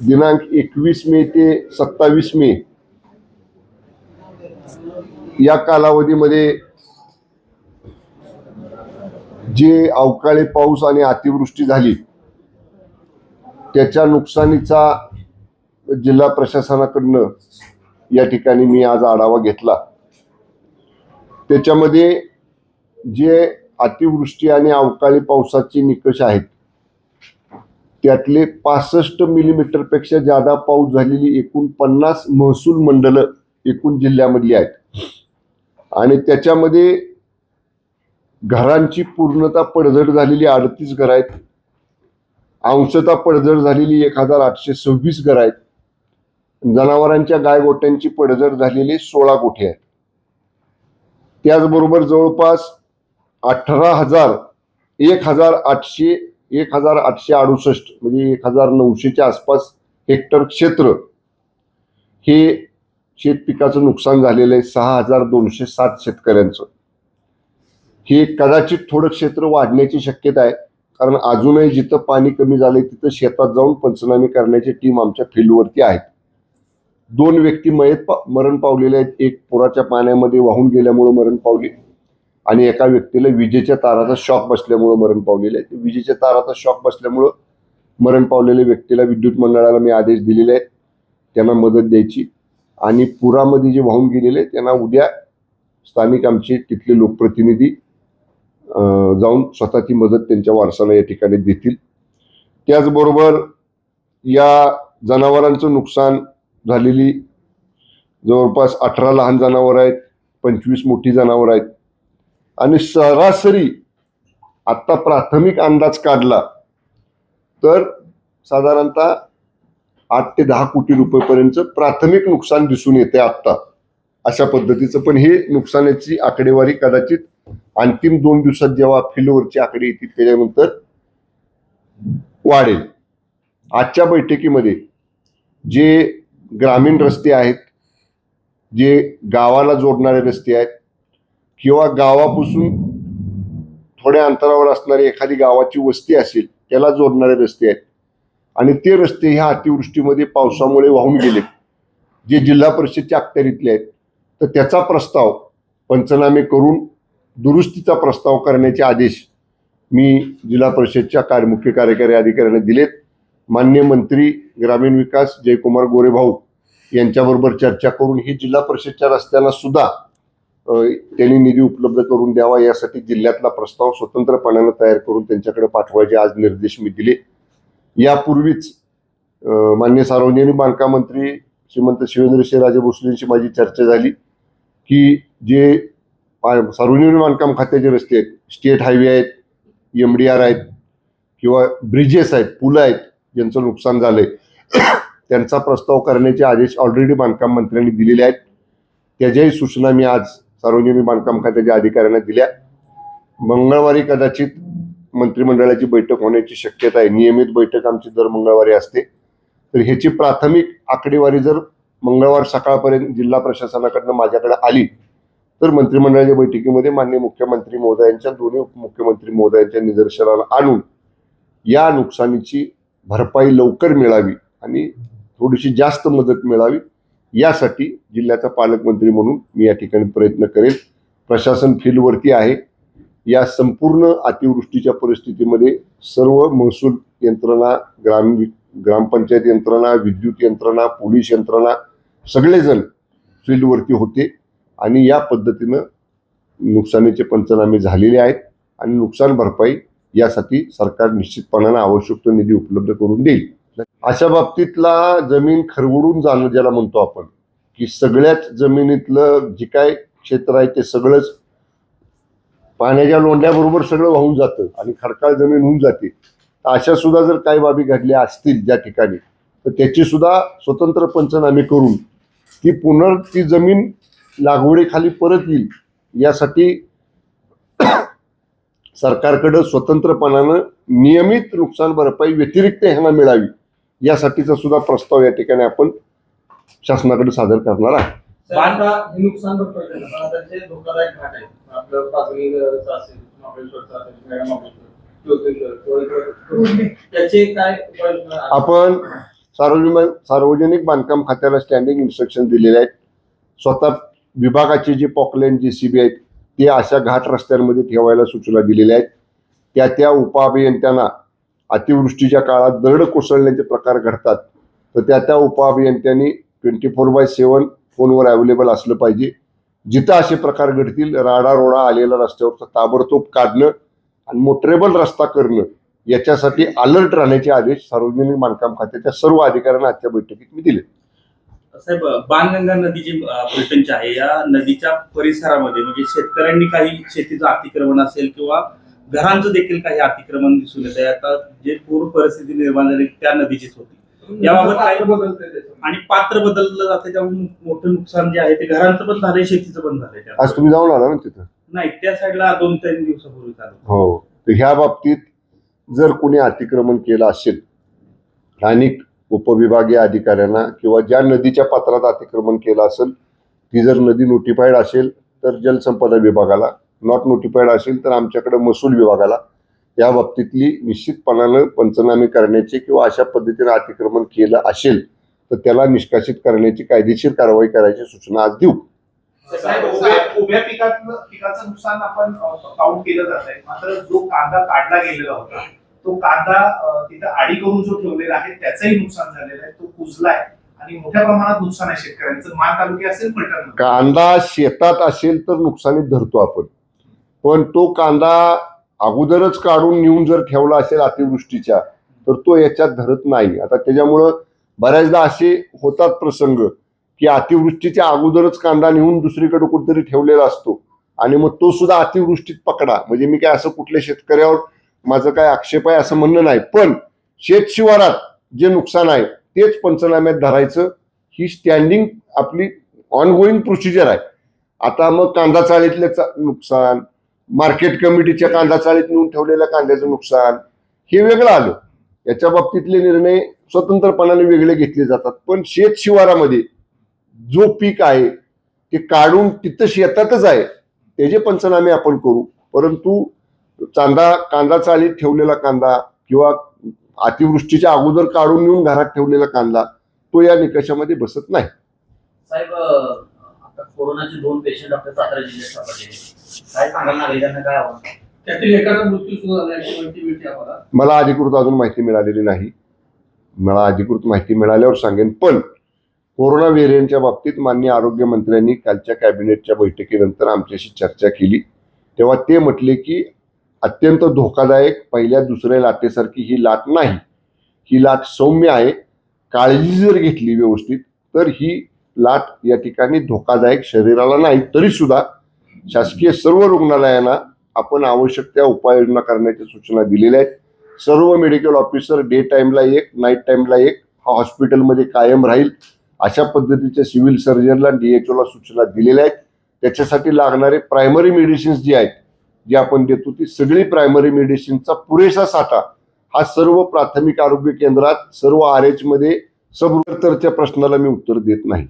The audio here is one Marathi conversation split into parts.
दिनांक एकवीस मे ते सत्तावीस मे या कालावधीमध्ये जे अवकाळी पाऊस आणि अतिवृष्टी झाली त्याच्या नुकसानीचा जिल्हा प्रशासनाकडनं या ठिकाणी मी आज आढावा घेतला. त्याच्यामध्ये जे अतिवृष्टी आणि अवकाळी पावसाचे निकष आहेत त्यातले पासष्ट मिलीमीटरपेक्षा जादा पाऊस झालेली एकूण पन्नास महसूल मंडलं एकूण जिल्ह्यामधली आहेत. आणि त्याच्यामध्ये घरांची पूर्णता पडझड झालेली अडतीस घरं आहेत. अंशता पडझड झालेली एक हजार आठशे सव्वीस घरं आहेत. जनावरांच्या गायगोट्यांची पडझड झालेली सोळा गोठे आहेत. त्याचबरोबर जवळपास अठरा हजार एक हजार आठशे एक हजार आठशे अडुसष्ट म्हणजे एक हजार नऊशेच्या आसपास हेक्टर क्षेत्र हे शेत पिकाचं नुकसान झालेलं आहे सहा हजार दोनशे सात शेतकऱ्यांचं. हे कदाचित थोडं क्षेत्र वाढण्याची शक्यता आहे कारण अजूनही जिथं पाणी कमी झालंय तिथं शेतात जाऊन पंचनामे करण्याची टीम आमच्या फील्डवरती आहेत दोन व्यक्ती मयत पा- मरण पावलेले आहेत. एक पुराच्या पाण्यामध्ये वाहून गेल्यामुळे मरण पावले आणि एका व्यक्तीला विजेच्या ताराचा शॉक बसल्यामुळं मरण पावलेलं आहे. विजेच्या ताराचा शॉक बसल्यामुळं मरण पावलेल्या व्यक्तीला विद्युत मंडळाला मी आदेश दिलेले आहेत. त्यांना मदत द्यायची. आणि पुरामध्ये जे वाहून गेलेले त्यांना उद्या स्थानिक आमचे तिथले लोकप्रतिनिधी जाऊन स्वतः ती मदत त्यांच्या वारसाला या ठिकाणी देतील. त्याचबरोबर या जनावरांचं नुकसान झालेली जवळपास अठरा लहान जनावर आहेत पंचवीस मोठी जनावरं आहेत. आणि सरासरी आत्ता प्राथमिक अंदाज काढला तर साधारणतः आठ ते दहा कोटी रुपयेपर्यंत प्राथमिक नुकसान दिसून येते आत्ता. अशा पद्धतीचं पण हे नुकसानाची आकडेवारी कदाचित अंतिम दोन दिवसात जेव्हा फील्डवरची आकडे येतील त्याच्यानंतर वाढेल. आजच्या बैठकीमध्ये जे ग्रामीण रस्ते आहेत जे गावाला जोडणारे रस्ते आहेत किंवा गावापासून थोड्या अंतरावर असणारी एखादी गावाची वस्ती असेल त्याला जोडणारे रस्ते आहेत. आणि ते रस्ते ह्या अतिवृष्टीमध्ये पावसामुळे वाहून गेले जे जिल्हा परिषदच्या अखत्यारीतले आहेत. तर त्याचा प्रस्ताव पंचनामे करून दुरुस्तीचा प्रस्ताव करण्याचे आदेश मी जिल्हा परिषदच्या कार्य मुख्य कार्यकारी अधिकाऱ्यांना दिलेत. मान्य मंत्री ग्रामीण विकास जयकुमार गोरेभाऊ यांच्याबरोबर चर्चा करून ही जिल्हा परिषदच्या रस्त्यांना सुद्धा त्यांनी निधी उपलब्ध करून द्यावा यासाठी जिल्ह्यातला प्रस्ताव स्वतंत्रपणानं तयार करून त्यांच्याकडे पाठवायचे आज निर्देश मी दिले. यापूर्वीच मान्य सार्वजनिक बांधकाम मंत्री श्रीमंत शिवेंद्रशे भोसलेंशी माझी चर्चा झाली की जे सार्वजनिक बांधकाम खात्याचे रस्ते आहेत स्टेट हायवे आहेत एम डी आर आहेत किंवा ब्रिजेस आहेत पुलं आहेत ज्यांचं नुकसान झालंय त्यांचा प्रस्ताव करण्याचे आदेश ऑलरेडी बांधकाम मंत्र्यांनी दिलेले आहेत. त्याच्याही सूचना मी आज सार्वजनिक बांधकाम खात्याच्या अधिकाऱ्यांना दिल्या. मंगळवारी कदाचित मंत्रिमंडळाची बैठक होण्याची शक्यता आहे. नियमित बैठक आमची दर मंगळवारी असते. तर ह्याची प्राथमिक आकडेवारी जर मंगळवार सकाळपर्यंत जिल्हा प्रशासनाकडनं माझ्याकडे आली तर मंत्रिमंडळाच्या बैठकीमध्ये मान्य मुख्यमंत्री महोदयांच्या दोन्ही उपमुख्यमंत्री महोदयांच्या निदर्शनाला आणून या नुकसानीची भरपाई लवकर मिळावी आणि थोडीशी जास्त मदत मिळावी. यासाठी जिल्ह्याचा पालकमंत्री म्हणून मी या ठिकाणी प्रयत्न करेन प्रशासन फील्डवरती आहे. या संपूर्ण अतिवृष्टीच्या परिस्थितीमध्ये सर्व महसूल यंत्रणा ग्राम ग्रामपंचायत यंत्रणा विद्युत यंत्रणा पोलीस यंत्रणा सगळेजण फील्डवरती होते आणि या पद्धतीनं नुकसानीचे पंचनामे झालेले आहेत आणि नुकसान भरपाई यासाठी सरकार निश्चितपणानं आवश्यक तो निधी उपलब्ध करून देईल. अशा बाबतीतला जमीन खरवडून जाणं ज्याला म्हणतो आपण की सगळ्याच जमिनीतलं जे काय क्षेत्र आहे ते सगळंच पाण्याच्या लोंढ्याबरोबर सगळं वाहून जातं आणि खडकाळ जमीन होऊन जाते. तर अशा सुद्धा जर काही बाबी घडल्या असतील ज्या ठिकाणी तर त्याची सुद्धा स्वतंत्र पंचनामे करून ती पुनर् ती जमीन लागवडीखाली परत येईल यासाठी सरकारकडं स्वतंत्रपणानं नियमित नुकसान भरपाई व्यतिरिक्त ह्यांना मिळावी. यासाठीचा सुद्धा प्रस्ताव या ठिकाणी आपण शासनाकडे सादर करणार आहे नुकसान? आपण सार्वजनिक सार्वजनिक बांधकाम खात्याला स्टँडिंग इन्स्ट्रक्शन दिलेले आहेत. स्वतः विभागाचे जे पॉकलेन जे सी बी आहेत ते अशा घाट रस्त्यांमध्ये ठेवायला सूचना दिलेल्या आहेत. त्या त्या उपअभियंत्यांना अतिवृष्टीच्या काळात दरड कोसळण्याचे प्रकार घडतात. तर त्या त्या उपअभियंत्यांनी ट्वेंटी फोर बाय सेवन फोनवर अवेलेबल असलं पाहिजे. जिथं असे प्रकार घडतील राडा रोडा आलेला रस्त्यावरचं ताबडतोब काढणं आणि मोटरेबल रस्ता करणं याच्यासाठी अलर्ट राहण्याचे आदेश सार्वजनिक बांधकाम खात्याच्या सर्व अधिकाऱ्यांना आजच्या बैठकीत मी दिले. साहेब बाणगंगा नदी जी अं, आहे. या नदीच्या परिसरामध्ये म्हणजे शेतकऱ्यांनी काही शेतीचं अतिक्रमण असेल किंवा घरांचं देखील काही अतिक्रमण दिसून येत आहे आता जे पूर परिस्थिती निर्माण झाली त्या नदीचीच होती. याबाबत काय- पात्र बदलतंय. आणि पात्र बदललं जातं त्यामुळे मोठं नुकसान जे आहे ते घरांचं पण झालंय शेतीचं पण झालंय. आज तुम्ही जाऊन आला ना तिथं? नाही त्या साईडला दोन तीन दिवसापूर्वी हो. तर ह्या बाबतीत जर कोणी अतिक्रमण केलं असेल स्थानिक उपविभागीय अधिकाऱ्यांना किंवा ज्या नदीच्या पात्रात अतिक्रमण केलं असेल ती जर नदी नोटिफाईड असेल तर जलसंपदा विभागाला नॉट नोटिफाईड असेल तर आमच्याकडे महसूल विभागाला या बाबतीतली निश्चितपणानं पंचनामे करण्याचे किंवा अशा पद्धतीने अतिक्रमण केलं असेल तर त्याला निष्कासित करण्याची कायदेशीर कारवाई करायची सूचना आज देऊ. साहेब उभ्या उभ्या पिकात पिकाचं नुकसान आपण काउंट केलं जात आहे. मात्र जो कांदा काढला गेलेला होता तो कांदा अ, तिथं आडी करून जो ठेवलेला आहे त्याचंही नुकसान झालेलं आहे. तो कुजलाय आणि मोठ्या प्रमाणात नुकसान आहे शेतकऱ्यांचं. मान तालुके असेल फलटण कांदा शेतात असेल तर नुकसानीत धरतो आपण. पण तो कांदा अगोदरच काढून नेऊन जर ठेवला असेल अतिवृष्टीच्या तर तो याच्यात धरत नाही. आता त्याच्यामुळं बऱ्याचदा असे होतात प्रसंग की अतिवृष्टीच्या अगोदरच कांदा नेऊन दुसरीकडे कुठेतरी ठेवलेला असतो आणि मग तो सुद्धा अतिवृष्टीत पकडा. म्हणजे मी काय असं कुठल्या शेतकऱ्यावर माझं काय आक्षेप आहे असं म्हणणं नाही. पण शेत शिवारात जे नुकसान आहे तेच पंचनाम्यात धरायचं ही स्टँडिंग आपली ऑनगोईंग प्रोसिजर आहे. आता मग कांदा चाळीतले चा- नुकसान मार्केट कमिटीच्या कांदा चाळीत नेऊन ठेवलेल्या कांद्याचं नुकसान हे वेगळं आलं. याच्या बाबतीतले निर्णय स्वतंत्रपणाने वेगळे घेतले जातात. पण शेत शिवारामध्ये जो पीक आहे ते काढून तिथं शेतातच आहे त्याचे पंचनामे आपण करू. परंतु चांदा कांदा चाळीत ठेवलेला कांदा किंवा अतिवृष्टीच्या अगोदर काढून नेऊन घरात ठेवलेला कांदा तो या निकषामध्ये बसत नाही. साहेब कोरोनाचे दोन पेशंट आपल्या सातारा जिल्ह्यात सापडले काय सांगाल नागरिकांना काय आव्हान? त्यातील एखादा मृत्यू सुद्धा झाल्याची माहिती मिळते आम्हाला. मला अधिकृत अजून माहिती मिळालेली नाही. मला अधिकृत माहिती मिळाल्यावर सांगेन पण कोरोना व्हेरियंटच्या बाबतीत माननीय आरोग्य मंत्र्यांनी कालच्या कॅबिनेटच्या बैठकीनंतर आमच्याशी चर्चा केली. तेव्हा ते म्हटले की अत्यंत धोकादायक पहिल्या दुसऱ्या लाटेसारखी ही लाट नाही. ही लाट सौम्य आहे. काळजी जर घेतली व्यवस्थित तर ही लाट या ठिकाणी धोकादायक शरीराला नाही तरी सुद्धा शासकीय सर्व रुग्णालयांना आपण आवश्यक त्या उपाययोजना करण्याच्या सूचना दिलेल्या आहेत. सर्व मेडिकल ऑफिसर डे टाईमला एक नाईट टाईमला एक हा हॉस्पिटलमध्ये कायम राहील. अशा पद्धतीच्या सिव्हिल सर्जनला डीएचओला सूचना दिलेल्या आहेत. त्याच्यासाठी लागणारे प्रायमरी मेडिसिन्स जे आहेत जे आपण देतो ती सगळी प्रायमरी मेडिसिनचा पुरेसा साठा हा सर्व प्राथमिक आरोग्य केंद्रात सर्व आर एचमध्ये सबुतरच्या प्रश्नाला मी उत्तर देत नाही.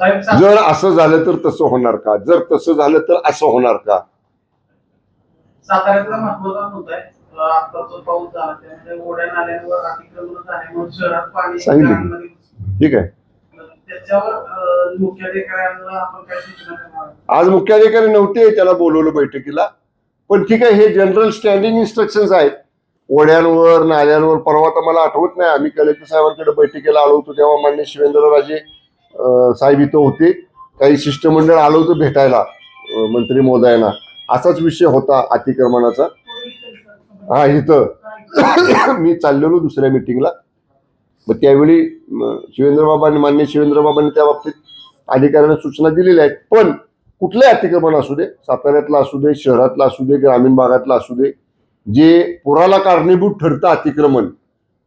जर असं झालं तर तसं होणार का? जर तसं झालं तर असं होणार का? साताऱ्यातला महत्त्वाचा मुद्दा आहे अ, आत्ताचा पाऊस झाला त्यामुळे ओढ्या नाल्यांवर अतिक्रमण झाल्यामुळे शहरात पाणी सांगितलं. घरांमध्ये ठीक आहे. त्याच्यावर अ, मुख्याधिकाऱ्यांना आपण काय सूचना देणार आज मुख्याधिकारी नव्हते त्याला बोलवलं बैठकीला. पण ठीक आहे हे जनरल स्टँडिंग इन्स्ट्रक्शन्स आहेत. ओढ्यांवर नाल्यांवर परवा तर मला आठवत नाही आम्ही कलेक्टर साहेबांकडे बैठकीला आलो होतो तेव्हा मान्य शिवेंद्रराजे साहेब इथं होते. काही शिष्टमंडळ आलं होतं भेटायला मंत्री मोदयांना असाच विषय होता अतिक्रमणाचा. हा इथं. मी चाललेलो दुसऱ्या मिटिंगला. मग त्यावेळी शिवेंद्रबाबांनी मान्य शिवेंद्रबाबांनी त्या बाबतीत अधिकाऱ्यांना सूचना दिलेल्या आहेत. पण कुठलंही अतिक्रमण असू दे साताऱ्यातलं असू दे शहरातलं असू दे ग्रामीण भागातलं असू दे जे पुराला कारणीभूत ठरतं अतिक्रमण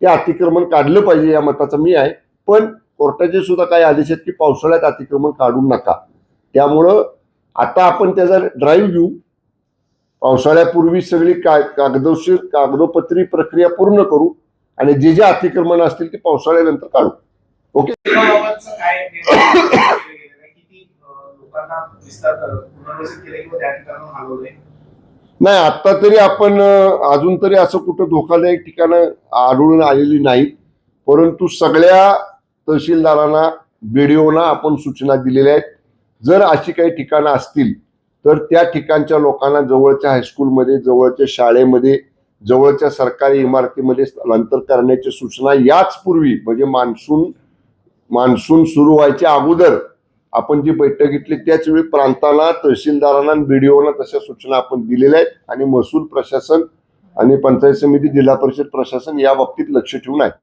ते अतिक्रमण काढलं पाहिजे या मताचा मी आहे. पण कोर्टाचे सुद्धा काही आदेश आहेत की पावसाळ्यात अतिक्रमण काढू नका. त्यामुळं आता आपण त्याचा ड्राईव्ह घेऊ. पावसाळ्यापूर्वी सगळी का कागदोशीर कागदोपत्री प्रक्रिया पूर्ण करू आणि जे जे अतिक्रमण असतील ते पावसाळ्यानंतर काढू. हलवलंय नाही आता तरी आपण अजून तरी असं कुठं धोकादायक ठिकाणं आढळून आलेली नाहीत. परंतु सगळ्या तहसीलदारांना बीडीओना आपण सूचना दिलेल्या आहेत. जर अशी काही ठिकाणं असतील तर त्या ठिकाणच्या लोकांना जवळच्या हायस्कूलमध्ये जवळच्या शाळेमध्ये जवळच्या सरकारी इमारतीमध्ये स्थलांतर करण्याची सूचना याच पूर्वी म्हणजे मान्सून मान्सून सुरू व्हायच्या अगोदर आपण जी बैठक घेतली त्याच वेळी प्रांताला तहसीलदारांना बीडीओना तशा सूचना आपण दिलेल्या आहेत. आणि महसूल प्रशासन आणि पंचायत समिती जिल्हा परिषद प्रशासन या बाबतीत लक्ष ठेवून आहे.